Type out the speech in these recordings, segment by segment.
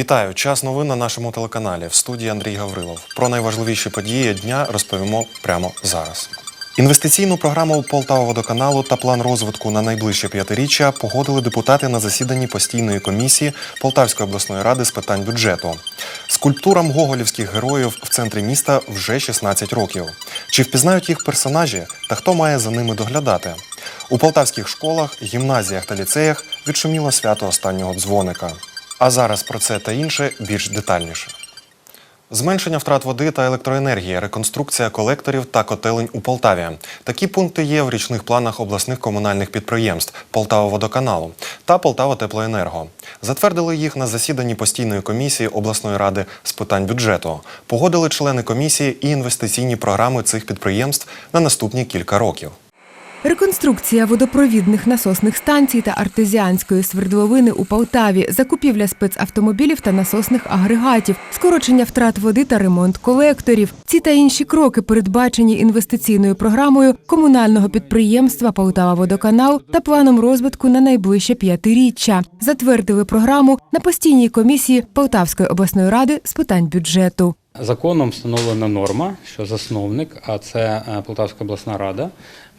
Вітаю! Час новин на нашому телеканалі. В студії Андрій Гаврилов. Про найважливіші події дня розповімо прямо зараз. Інвестиційну програму Полтава-водоканалу та план розвитку на найближче п'ятиріччя погодили депутати на засіданні постійної комісії Полтавської обласної ради з питань бюджету. Скульптурам гоголівських героїв в центрі міста вже 16 років. Чи впізнають їх персонажі та хто має за ними доглядати? У полтавських школах, гімназіях та ліцеях відшуміло свято останнього дзвоника. А зараз про це та інше більш детальніше. Зменшення втрат води та електроенергії, реконструкція колекторів та котелень у Полтаві. Такі пункти є в річних планах обласних комунальних підприємств Полтава-водоканалу та Полтава-теплоенерго. Затвердили їх на засіданні постійної комісії обласної ради з питань бюджету. Погодили члени комісії і інвестиційні програми цих підприємств на наступні кілька років. Реконструкція водопровідних насосних станцій та артезіанської свердловини у Полтаві, закупівля спецавтомобілів та насосних агрегатів, скорочення втрат води та ремонт колекторів. Ці та інші кроки передбачені інвестиційною програмою комунального підприємства Полтава Водоканал та планом розвитку на найближче п'ятиріччя. Затвердили програму на постійній комісії Полтавської обласної ради з питань бюджету. Законом встановлена норма, що засновник, а це е, Полтавська обласна рада,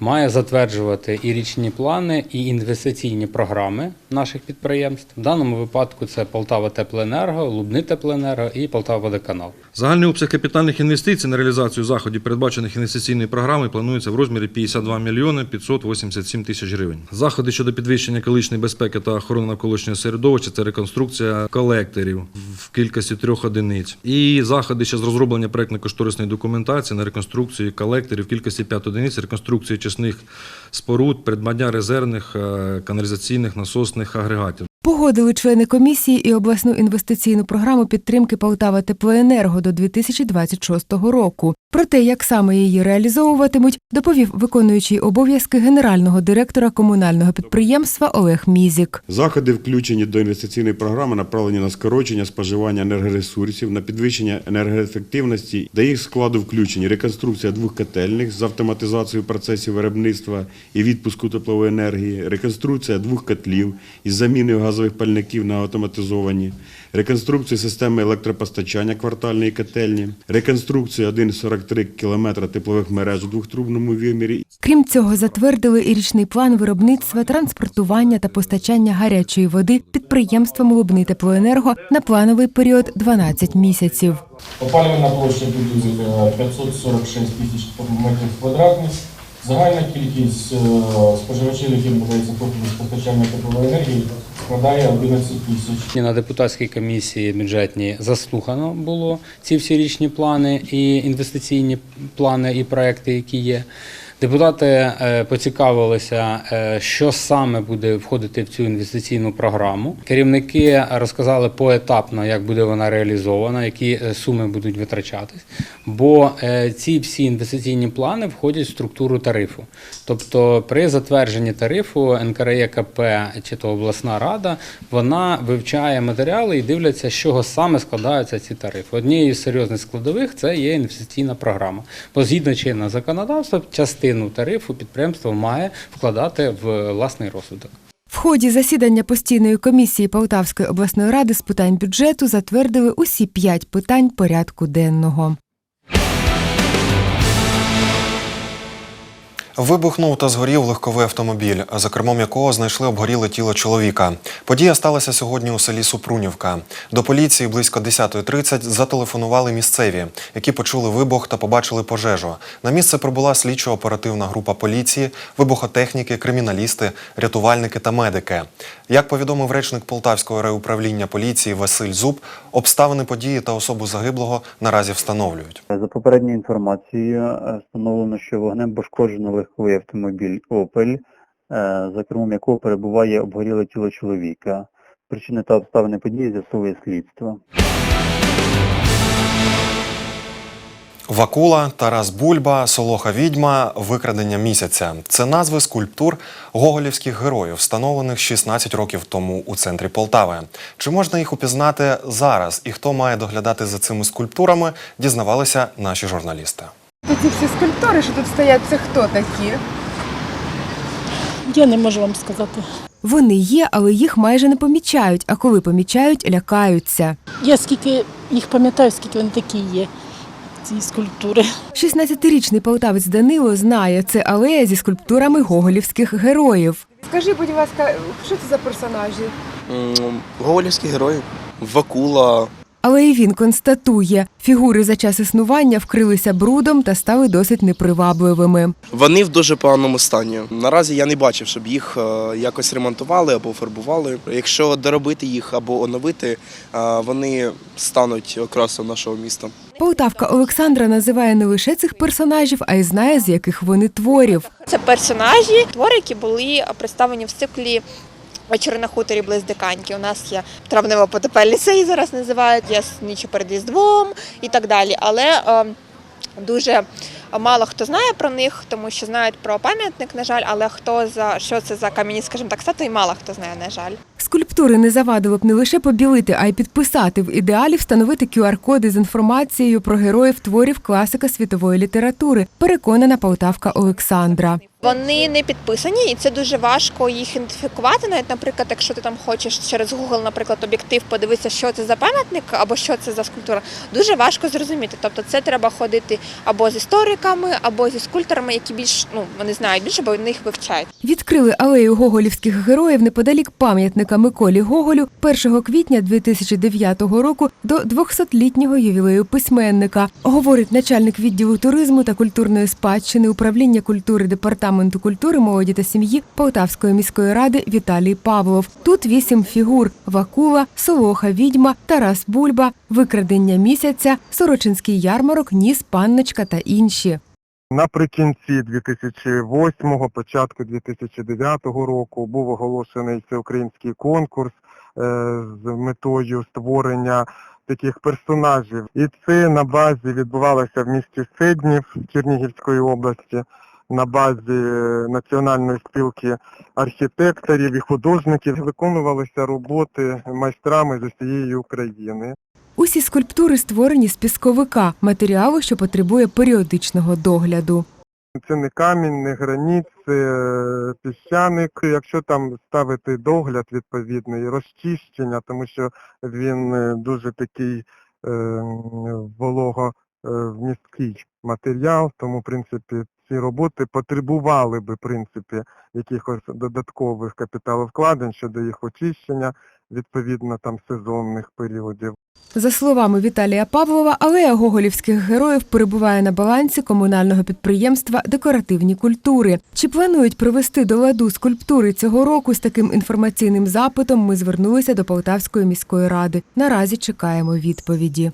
має затверджувати і річні плани, і інвестиційні програми наших підприємств. В даному випадку це Полтава Теплоенерго, Лубни Теплоенерго і Полтава Водоканал. Загальний обсяг капітальних інвестицій на реалізацію заходів, передбачених інвестиційною програмою, планується в розмірі 52 мільйони 587 тисяч гривень. Заходи щодо підвищення екологічної безпеки та охорони навколишнього середовища це реконструкція колекторів в кількості трьох одиниць. І заходи ще з розроблення проектно-кошторисної документації на реконструкцію колекторів в кількості 5 одиниць, реконструкцію чесних споруд, придбання резервних е, каналізаційних насосних агрегатів. Погодили члени комісії і обласну інвестиційну програму підтримки Полтава Теплоенерго до 2026 року. Про те, як саме її реалізовуватимуть, доповів виконуючий обов'язки генерального директора комунального підприємства Олег Мізік. Заходи, включені до інвестиційної програми, направлені на скорочення споживання енергоресурсів, на підвищення енергоефективності. До їх складу включені реконструкція двох котельних з автоматизацією процесів виробництва і відпуску теплової енергії, реконструкція двох котлів із заміною газових пальників на автоматизовані, реконструкція системи електропостачання квартальної котельні, реконструкція 1,43 км теплових мереж у двохтрубному вимірі Крім цього, затвердили і річний план виробництва, транспортування та постачання гарячої води підприємствам Лубни Теплоенерго на плановий період 12 місяців. Опалювальна площа будівлі е, 546 тисяч метрів квадратних. Загальна кількість е, споживачів, яким надається послуги з постачання теплової енергії, складає 11 тисяч. І на депутатській комісії бюджетній заслухано було ці всі річні плани і інвестиційні плани і проекти, які є. Депутати е, поцікавилися, е, що саме буде входити в цю інвестиційну програму. Керівники розказали поетапно, як буде вона реалізована, які е, суми будуть витрачатись. Бо ці всі інвестиційні плани входять в структуру тарифу. Тобто, при затвердженні тарифу НКРЕКП чи то обласна рада вона вивчає матеріали і дивляться, з чого саме складаються ці тарифи. Однією з серйозних складових це є інвестиційна програма. Бо згідно чинного законодавства, частину тарифу підприємство має вкладати в власний розвиток. В ході засідання постійної комісії Полтавської обласної ради з питань бюджету затвердили усі п'ять питань порядку денного. Вибухнув та згорів легковий автомобіль, за кермом якого знайшли обгоріле тіло чоловіка. Подія сталася сьогодні у селі Супрунівка. До поліції близько 10.30 зателефонували місцеві, які почули вибух та побачили пожежу. На місце прибула слідчо-оперативна група поліції, вибухотехніки, криміналісти, рятувальники та медики. Як повідомив речник Полтавського райуправління поліції Василь Зуб, обставини події та особу загиблого наразі встановлюють. За попередньою інформацією е, встановлено, що вогнем пошкоджено легковий автомобіль «Опель», е, за кермом якого перебуває обгоріле тіло чоловіка. Причини та обставини події з'ясовує слідство. Вакула, Тарас Бульба, Солоха Відьма, Викрадення місяця це назви скульптур гоголівських героїв, встановлених 16 років тому у центрі Полтави. Чи можна їх упізнати зараз і хто має доглядати за цими скульптурами, дізнавалися наші журналісти. Ці всі скульптури, що тут стоять, це хто такі? Я не можу вам сказати. Вони є, але їх майже не помічають, а коли помічають, лякаються. Я скільки їх пам'ятаю, скільки вони такі є, ці скульптури. 16-річний полтавець Данило знає, це алея зі скульптурами гоголівських героїв. Скажи, будь ласка, що це за персонажі? Гоголівські герої. Вакула. Але і він констатує, фігури за час існування вкрилися брудом та стали досить непривабливими. Вони в дуже поганому стані. Наразі я не бачив, щоб їх е, якось ремонтували або фарбували. Якщо доробити їх або оновити, е, вони стануть окрасом нашого міста. Полтавка Олександра називає не лише цих персонажів, а й знає, з яких вони творів. Це персонажі, твори, які були представлені в циклі Вечори на хуторі близ Диканьки. У нас є травнево потопельний сей зараз називають, є ніч перед Різдвом і так далі. Але е, дуже мало хто знає про них, тому що знають про пам'ятник, на жаль, але хто за що це за кам'яні, скажімо так, статуї, мало хто знає, на жаль. Скульптури не завадило б не лише побілити, а й підписати в ідеалі встановити QR-коди з інформацією про героїв творів класика світової літератури, переконана полтавка Олександра. Вони не підписані, і це дуже важко їх ідентифікувати. Навіть, наприклад, якщо ти там хочеш через Google, наприклад, об'єктив подивитися, що це за пам'ятник або що це за скульптура, дуже важко зрозуміти. Тобто, це треба ходити або з істориками, або зі скульпторами, які більш ну вони знають більше, бо вони їх вивчають. Відкрили алею гоголівських героїв неподалік пам'ятника Миколі Гоголю 1 квітня 2009 року до 200-літнього ювілею письменника, говорить начальник відділу туризму та культурної спадщини управління культури департаменту культури, молоді та сім'ї Полтавської міської ради Віталій Павлов. Тут вісім фігур: Вакула, Солоха, Відьма, Тарас Бульба, Викрадення місяця, Сорочинський ярмарок, Ніс, Панночка та інші. Наприкінці 2008, початку 2009 року був оголошений всеукраїнський конкурс е, з метою створення таких персонажів. І це на базі відбувалося в місті Седнів Чернігівської області, на базі Національної спілки архітекторів і художників. Виконувалися роботи майстрами з усієї України. Усі скульптури створені з пісковика, матеріалу, що потребує періодичного догляду. Це не камінь, не граніт, це е, піщаник. Якщо там ставити догляд відповідний, розчищення, тому що він е, дуже такий е, вологовмісткий матеріал, тому, в принципі, ці роботи потребували би, в принципі, якихось додаткових капіталовкладень щодо їх очищення, відповідно там сезонних періодів. За словами Віталія Павлова, алея гоголівських героїв перебуває на балансі комунального підприємства Декоративні культури. Чи планують привести до ладу скульптури цього року з таким інформаційним запитом? Ми звернулися до Полтавської міської ради. Наразі чекаємо відповіді.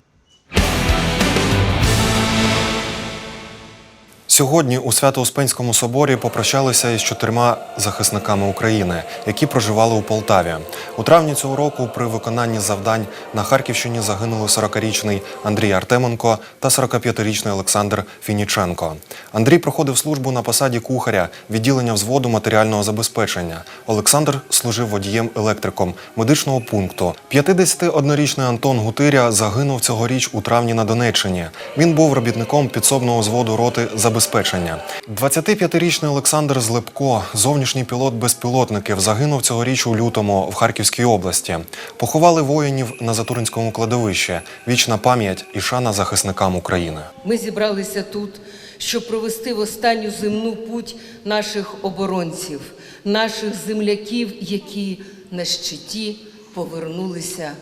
Сьогодні у Свято-Успенському соборі попрощалися із чотирма захисниками України, які проживали у Полтаві. У травні цього року при виконанні завдань на Харківщині загинули 40-річний Андрій Артеменко та 45-річний Олександр Фініченко. Андрій проходив службу на посаді кухаря відділення взводу матеріального забезпечення. Олександр служив водієм-електриком медичного пункту. 51-річний Антон Гутиря загинув цьогоріч у травні на Донеччині. Він був робітником підсобного взводу роти забезпечення. 25-річний Олександр Злепко, зовнішній пілот безпілотників, загинув цьогоріч у лютому в Харківській області. Поховали воїнів на Затуринському кладовищі. Вічна пам'ять і шана захисникам України. Ми зібралися тут, щоб провести в останню земну путь наших оборонців, наших земляків, які на щиті повернулися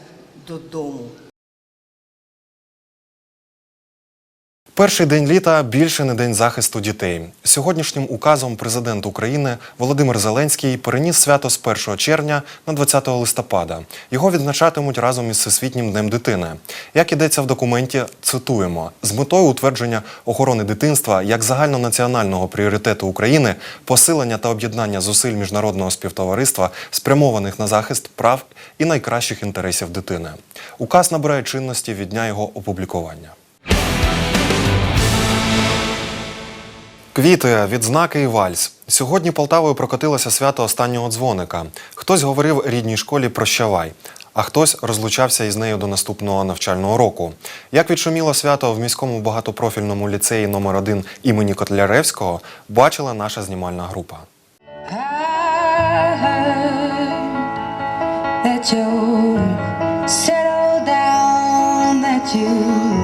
додому. Перший день літа більше не день захисту дітей. Сьогоднішнім указом президент України Володимир Зеленський переніс свято з 1 червня на 20 листопада. Його відзначатимуть разом із Всесвітнім днем дитини. Як ідеться в документі, цитуємо з метою утвердження охорони дитинства як загальнонаціонального пріоритету України, посилення та об'єднання зусиль міжнародного співтовариства, спрямованих на захист прав і найкращих інтересів дитини. Указ набирає чинності від дня його опублікування. Квіти, відзнаки і вальс. Сьогодні Полтавою прокотилося свято останнього дзвоника. Хтось говорив рідній школі прощавай, а хтось розлучався із нею до наступного навчального року. Як відшуміло свято в міському багатопрофільному ліцеї номер 1 імені Котляревського, бачила наша знімальна група. Happy heard that you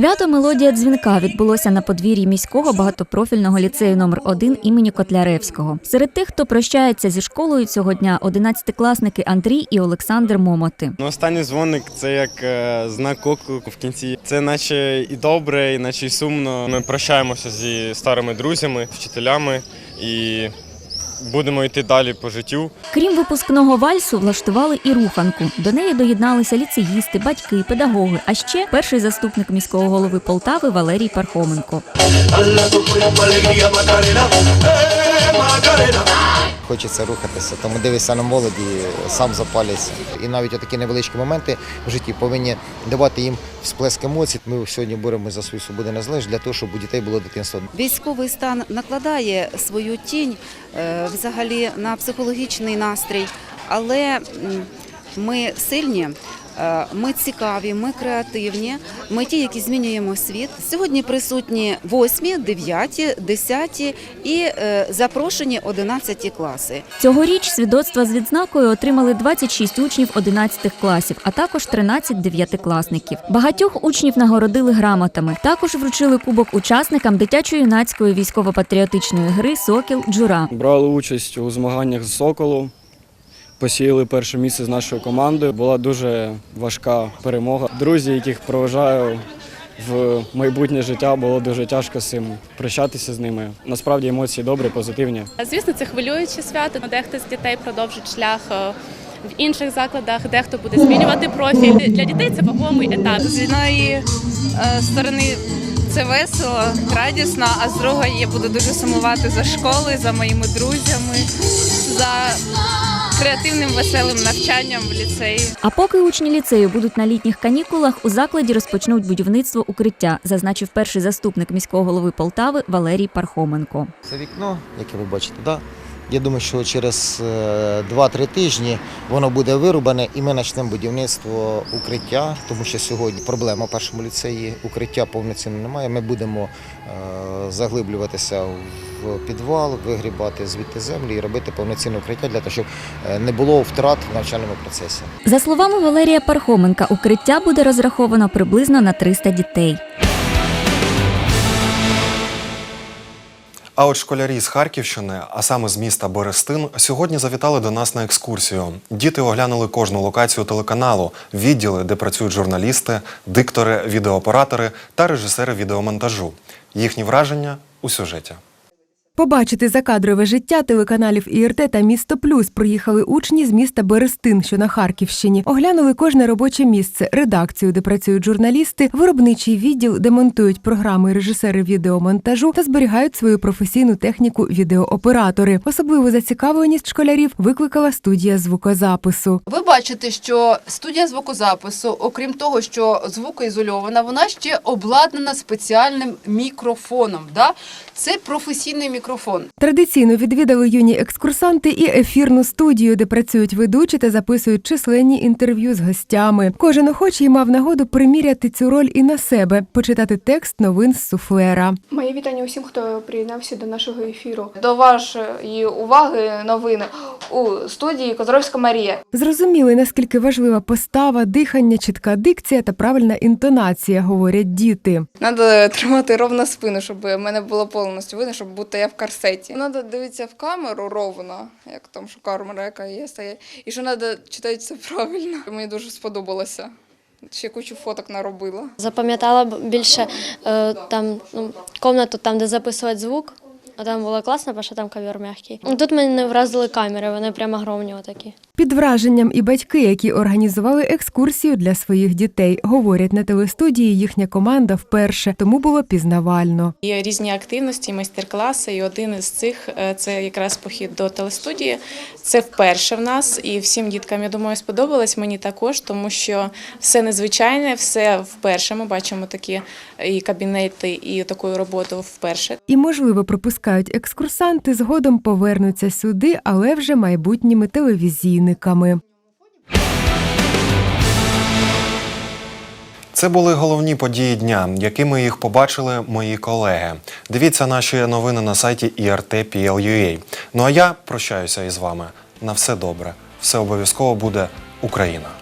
Свято Мелодія дзвінка відбулося на подвір'ї міського багатопрофільного ліцею номер 1 імені Котляревського. Серед тих, хто прощається зі школою цього дня, одинадцятикласники Андрій і Олександр Момоти. Ну, останній дзвоник це як е, знак оклику в кінці. Це наче і добре, і наче і сумно. Ми прощаємося зі старими друзями, вчителями і будемо йти далі по життю. Крім випускного вальсу, влаштували і руханку. До неї доєдналися ліцеїсти, батьки, педагоги, а ще перший заступник міського голови Полтави Валерій Пархоменко. Хочеться рухатися, тому дивишся на молоді, сам запалюється. І навіть такі невеличкі моменти в житті повинні давати їм всплеск емоцій. Ми сьогодні боремося за свою свободу незалежність для того, щоб у дітей було дитинство. Військовий стан накладає свою тінь е, взагалі на психологічний настрій, але ми сильні. е, Ми цікаві, ми креативні. Ми ті, які змінюємо світ. Сьогодні присутні 8, 9, 10 і е, запрошені 11 класи. Цьогоріч свідоцтва з відзнакою отримали 26 учнів 11 класів, а також 13 дев'ятикласників. Багатьох учнів нагородили грамотами. Також вручили кубок учасникам дитячо-юнацької військово-патріотичної гри Сокіл Джура. Брали участь у змаганнях з Соколу, посіяли перше місце з нашою командою. Була дуже важка перемога. Друзі, яких проважаю в майбутнє життя, було дуже тяжко з цим прощатися з ними. Насправді емоції добрі, позитивні. Звісно, це хвилююче свято. Дехто з дітей продовжить шлях е, в інших закладах, дехто буде змінювати профіль. Для дітей це вагомий етап. З одної е, сторони це весело, радісно, а з другої я буду дуже сумувати за школою, за моїми друзями, за креативним веселим навчанням в ліцеї. А поки учні ліцею будуть на літніх канікулах, у закладі розпочнуть будівництво укриття, зазначив перший заступник міського голови Полтави Валерій Пархоменко. Це вікно, яке ви бачите, да? Я думаю, що через е, 2-3 тижні воно буде вирубане і ми почнемо будівництво укриття, тому що сьогодні проблема в першому ліцеї укриття повноцінно немає. Ми будемо е, заглиблюватися в підвал, вигрібати звідти землю і робити повноцінне укриття для того, щоб е, не було втрат в навчальному процесі. За словами Валерія Пархоменка, укриття буде розраховано приблизно на 300 дітей. А от школярі з Харківщини, а саме з міста Берестин, сьогодні завітали до нас на екскурсію. Діти оглянули кожну локацію телеканалу, відділи, де працюють журналісти, диктори, відеооператори та режисери відеомонтажу. Їхні враження у сюжеті. Побачити закадрове життя телеканалів ІРТ та Місто Плюс приїхали учні з міста Берестин, що на Харківщині. Оглянули кожне робоче місце, редакцію, де працюють журналісти, виробничий відділ, де монтують програми режисери відеомонтажу та зберігають свою професійну техніку відеооператори. Особливу зацікавленість школярів викликала студія звукозапису. Ви бачите, що студія звукозапису, окрім того, що звукоізольована, вона ще обладнана спеціальним мікрофоном. Да? Це професійний мікрофон. Традиційно відвідали юні екскурсанти і ефірну студію, де працюють ведучі та записують численні інтерв'ю з гостями. Кожен охочий мав нагоду приміряти цю роль і на себе, почитати текст новин з суфлера. Моє вітання усім, хто приєднався до нашого ефіру. До вашої уваги новини у студії Козровська Марія. Зрозуміли, наскільки важлива постава, дихання, чітка дикція та правильна інтонація, говорять діти. Треба тримати ровно спину, щоб мене було повністю видно, щоб бути я в корсеті. Треба дивитися в камеру ровно, як там що камера, яка є, стоїть. І що треба читати це правильно. Мені дуже сподобалося. Ще кучу фоток наробила. Запам'ятала б більше е, там ну, комнату, там, де записувати звук. А там було класно, бо що там ковер м'який. Ну, Тут мене не вразили камери, вони прямо огромні отакі. Під враженням і батьки, які організували екскурсію для своїх дітей, говорять на телестудії їхня команда вперше, тому було пізнавально. Є різні активності, майстер-класи, і один із цих е, це якраз похід до телестудії. Це вперше в нас, і всім діткам, я думаю, сподобалось мені також, тому що все незвичайне, все вперше. Ми бачимо такі і кабінети, і таку роботу вперше. І, можливо, пропускають екскурсанти, згодом повернуться сюди, але вже майбутніми телевізійниками. Це були головні події дня, якими їх побачили мої колеги. Дивіться наші новини на сайті IRT.PL.UA. Ну а я прощаюся із вами. На все добре. Все обов'язково буде Україна.